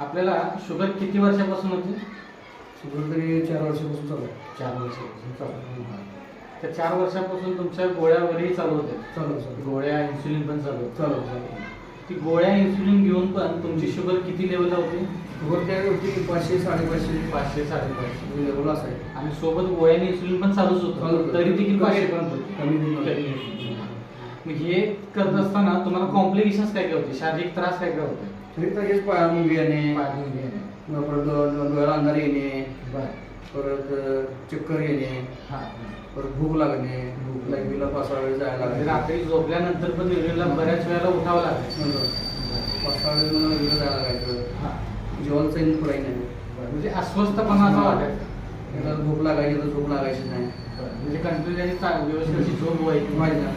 आपल्याला शुगर किती वर्षापासून होती? शुगर तरी चार वर्षापासून चालू आहे. चार वर्षापासून चालू त्या चार वर्षापासून तुमच्या गोळ्या वगैरेही चालू होत्या चालू गोळ्या इन्सुलिन पण चालू होतं. चालू चालू ती गोळ्या इन्सुलिन घेऊन पण तुमची शुगर किती लेवलला होती? शुगर त्या होती पाचशे साडेपाचशे. पाचशे साडेपाचशे. लेवल असाय आणि सोबत गोळ्याने इन्सुलिन पण चालूच चालू होतं. होतं. तरी देखील पाचशे. होती. झालं. कमी. मग हे करत असताना तुम्हाला कॉम्प्लिकेशन्स काय काय होते? शारीरिक त्रास काय काय होते? तर हेच पाया मुंगी येणे येणे. मग परत डो- डो- डोळ्याला अंधार येणे बरं. परत अं, चक्कर येणे हा. परत भूक लागणे भूक. लाईव्हला पाच सहा वेळ जायला म्हणजे लागले रात्री झोपल्यानंतर पण युरिनला बऱ्याच वेळेला उठावं लागेल नंतर पाच सहा वेळ मला लाईव्हला जायला लागायचं. हा. जेवण चैन पुराई नाही. म्हणजे अस्वस्थपणा असं वाटायचं. एकदा झोप लागायची तर झोप लागायची नाही. म्हणजे कंटिन्युअसली चा- व्यवस्थित अशी झोप व्हायची. व्हायचं. ना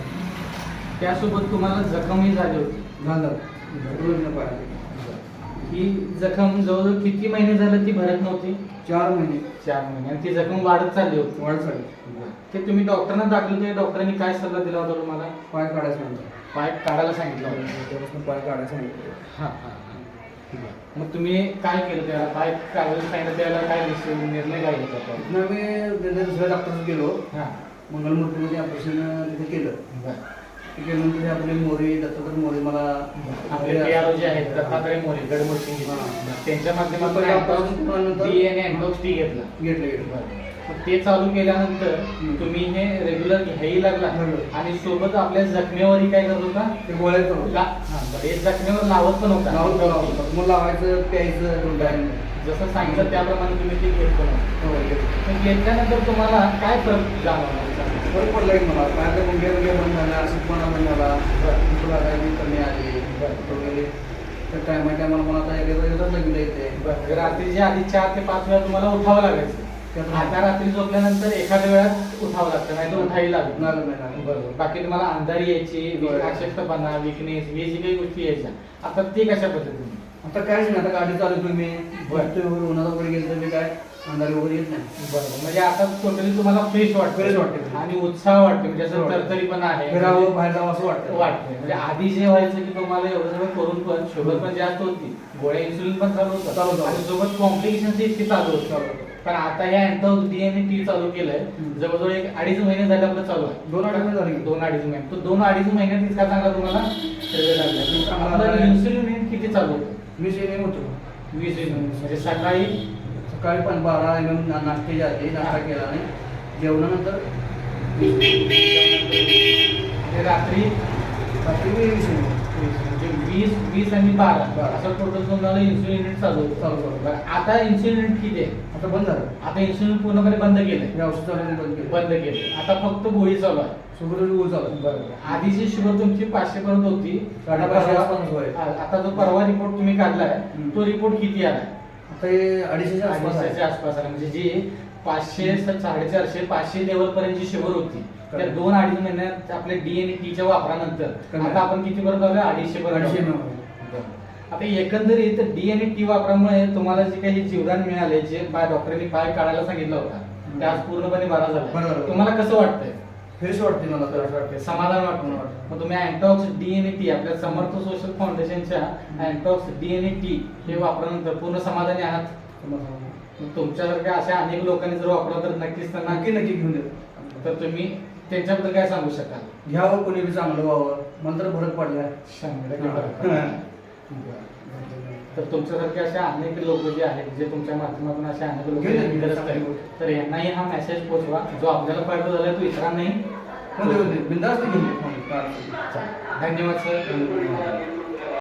त्यासोबत तुम्हाला जखमही झाली होती. पाहिजे ही जखम जवळजवळ किती महिने झालं ती भरत नव्हती? चार महिने. चार महिने. आणि ती जखम वाढत चालली होती. वाढ झाली ते तुम्ही डॉक्टरांना दाखल केले डॉक्टरांनी काय सल्ला दिला होता तुम्हाला? पाय काढायचं नंतर पाय काढायला सांगितलं होतं. त्यापासून पाय काढायचं सांगितलं. हा, हा. मग तुम्ही काय केलं त्याला? पाय काढायला सांगितलं त्याला काय निर्णय काय घेतला होता? मी दुसऱ्या डॉक्टरकडे गेलो हा. मंगलमूर्तीमध्ये ऑपरेशन तिथे केलं. बरं. ते केल्यानंतर आपले मोरे दत्तात्रय मोरे मला आपले PRO जे आहेत दत्तात्रय मोरे गडमुळशिंगे हा. त्यांच्या माध्यमातून operation केल्यानंतर- डी आणि अँटॉक्स टी घेतला घेतलं घेतलं. मग ते चालू केल्यानंतर हम्म. तुम्ही हे रेग्युलर घ्यायला लागला बरोबर. आणि सोबत आपल्या जखमेवरही काय करत होता ते गोळ्या करून ला- हा, बरं. हे जखमेवर लावत पण होता लावून मग लावायचं प्यायचं दोन जसं सांगितलं त्याप्रमाणे तुम्ही ते घेत पण होता. हो, मग घेतल्यानंतर तुम्हाला काय फरक जाणवला बरं पडलं की मला? पायाचं मुंगे मुंगे बंद झाला अशक्तपणा बंद झाला. भूक लागायची कमी आली. वगैरे. तर टायमा टायमाला मला आता एकदाच लगेच येते बरं. रात्रीच्या आधी चार ते पाच वेळा तुम्हाला उठावं लागायचं. आता रात्री झोपल्यानंतर एखाद्या वेळात उठावं लागतं नाही तर लागत लागत. नाही. बरोबर बाकी तुम्हाला अंधारी यायची. अशक्तपणा विकनेस हे जी काही गोष्टी यायच्या. आता ते कशा पद्धतीने? आता काहीच नाही आता गाडी चालू तुम्ही. वगैरे उन्हाचा वगैरे गेलं तर मी काय? अंधारी वगैरे येत नाही बरोबर म्हणजे आता टोटली तुम्हाला फ्रेश वाटतं वाटतं. आणि उत्साह वाटतो म्हणजे असं वाटतं. तरतरी पण आहे फिरावं बाहेर जावं असं वाटतं वाटते म्हणजे आधी जे व्हायचं की तुम्हाला एवढं सगळं करून पण शुगर पण जास्त होती गोळ्या इन्सुलिन पण चालू होतं चालू होतं. आणि सोबत कॉम्प्लिकेशन इतकी चालू होतं होतं. पण आता या अँटॉक्स डी आणि टी चालू केलंय हम्म. जवळजवळ एक अडीच महिने झाले आपलं चालू आहे दोन महिने झाले. दोन अडीच महिने तो दोन अडीच महिन्यात इतका चांगला तुम्हाला result लागला. चांगला आपलं आहे. इन्सुलिन किती चालू होतं मी सेम होतो वीस युनिट म्हणजे सकाळी सकाळी पण बारा एम नाश्ते जाते नाश्ता केला आणि जेवणानंतर म्हणजे रात्री रात्री मी. म्हणजे वीस वीस आणि बारा बारा. असं टोटल तुम्हाला इन्सुलिन युनिट चालू होतं. चालू होतं. बरं, आता इन्सुलिन युनिट किती आहे आता बंद झालं आता इन्सुलिन पूर्णपणे बंद केलंय हे औषध चालू बंद केलं बंद केलं आता फक्त गोळी चालू आहे शुगर ऊस झालं आधीची शुगर तुमची पाचशे पर्यंत होती साडेपाचशे आता आसपास परवा- होय. आ- आता जो परवा रिपोर्ट तुम्ही काढलाय हम्म. तो रिपोर्ट किती आलाय आता हे अडीचशेच्या आसपास आहे आसपास आला म्हणजे जी पाचशे साडेचारशे पाचशे लेवल पर्यंत जी शुगर होती त्या Correct. दोन अडीच महिन्यात आपल्या डी आणि टीच्या वापरानंतर कमी. आता आपण किती पर्यंत आलोय अडीचशे पर्यंत अडीचशे. बरं. आता एकंदरीत डी आणि टी वापरामुळे तुम्हाला जे काही जीवदान मिळाले जे पाय डॉक्टरांनी पाय काढायला सांगितलं होता ते आज पूर्णपणे बरा बरं झाला झालं. तुम्हाला कसं वाटतंय फ्रेश वाटते मला तर असं वाटतंय, समाधान वाटतं वाटतं. मग तुम्ही अँटॉक्स डी आणि टी आपल्या समर्थ सोशल फाउंडेशनच्या अँटॉक्स डी आणि टी हे वापरल्यानंतर पूर्ण समाधानी आहात? तुमच्यासारख्या अशा अनेक लोकांनी जर वापरलं तर नक्कीच त्यांना नक्की नक्की घेऊन देतो तर तुम्ही त्यांच्याबद्दल काय सांगू शकाल? घ्यावं कोणी बी चांगलं व्हावं तर टक्के फरक पडला. तर तुमच्यासारखे अशा अनेक लोक जे आहेत जे तुमच्या माध्यमातून अशा अनेक लोक आहेत तर यांनाही हा मेसेज पोहोचवा जो आपल्याला फायदा झाला तो इतरांनाही. धन्यवाद सर